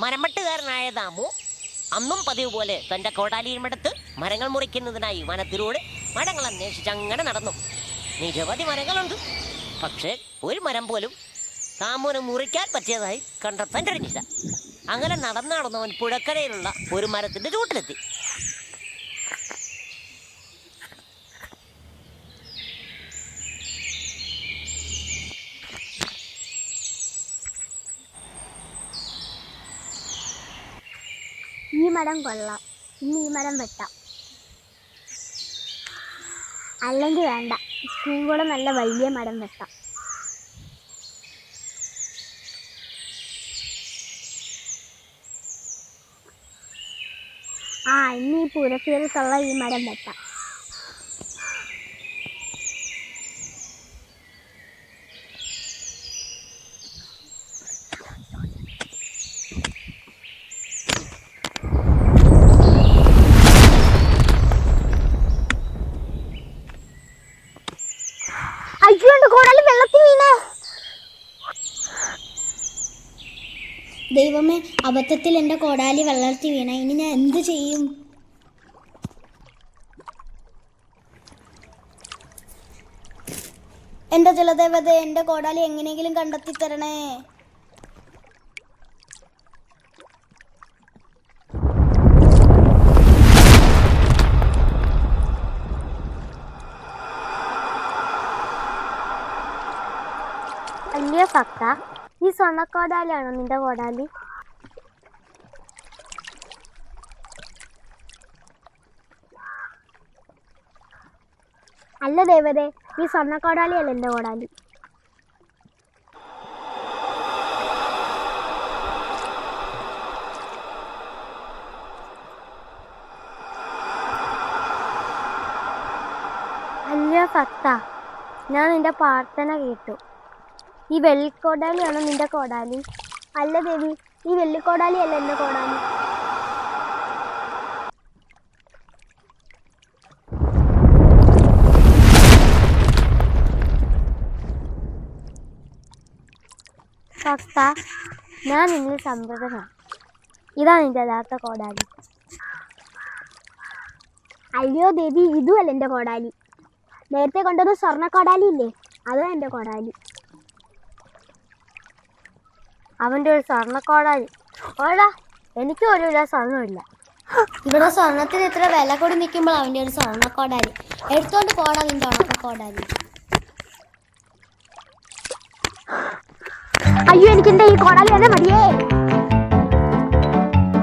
മരമട്ടുകാരനായ ദാമു അന്നും പതിവ് പോലെ തന്റെ കോടാലിയുമെടുത്ത് മരങ്ങൾ മുറിക്കുന്നതിനായി വനത്തിലൂടെ മരങ്ങൾ അന്വേഷിച്ച് അങ്ങനെ നടന്നു. നിരവധി മരങ്ങളുണ്ട്. പക്ഷേ ഒരു മരം പോലും ദാമുവിന് മുറിക്കാൻ പറ്റിയതായി കണ്ടെത്താൻ കഴിഞ്ഞില്ല. അങ്ങനെ നടന്നു നടന്നവൻ പുഴക്കരയിലുള്ള ഒരു മരത്തിന്റെ ചൂട്ടിലെത്തി മരം കൊള്ളാം. ഇന്ന് ഈ മരം വെട്ടാം. അല്ലെങ്കിൽ വേണ്ട. ഇത്രയും കൂടെ നല്ല വലിയ മരം വെട്ടാം. ആ ഇന്ന് ഈ പുരസീരത്തുള്ള ഈ മരം വെട്ടാം. അയ്യോ എന്റെ കോടാലി വെള്ളത്തിൽ വീണ. ദൈവമേ അബദ്ധത്തിൽ എന്റെ കോടാലി വെള്ളത്തിൽ വീണ. ഇനി ഞാൻ എന്ത് ചെയ്യും? എന്റെ ജലദേവത എന്റെ കോടാലി എങ്ങനെയെങ്കിലും കണ്ടെത്തി തരണേ വലിയ പക്ക ഈ സ്വർണക്കോടാലിയാണോ നിന്റെ കോടാലി? അല്ല ദേവതേ ഈ സ്വർണക്കോടാലിയല്ല എന്റെ കോടാലി. അല്ല ഫത്ത ഞാൻ നിന്റെ പ്രാർത്ഥന കേട്ടു. ഈ വെള്ളിക്കോടാലിയാണോ നിന്റെ കോടാലി? അല്ല ദേവി ഈ വെള്ളിക്കോടാലി അല്ല എന്റെ കോടാലി. ഞാൻ നിന്നിൽ സംതൃതനാണ് ഇതാ നിന്റെ യഥാർത്ഥ കോടാലി. അയ്യോ ദേവി ഇതുമല്ല എന്റെ കോടാലി. നേരത്തെ കൊണ്ടത് സ്വർണ കോടാലി ഇല്ലേ? അതാ എന്റെ കോടാലി. അവന്റെ ഒരു സ്വർണക്കോടാലി ഓടാ എനിക്ക് ഒരു വില സ്വർണമില്ല ഇവിടെ സ്വർണത്തിന് ഇത്ര വില കൂടി നിൽക്കുമ്പോൾ അവന്റെ ഒരു സ്വർണ കോടാലി എടുത്തോണ്ട് പോടാ നിന്റെ ഉണക്ക കോടാലി അയ്യോ എനിക്ക് എന്താ ഈ കോടാലി? തന്നെ മതിയേ.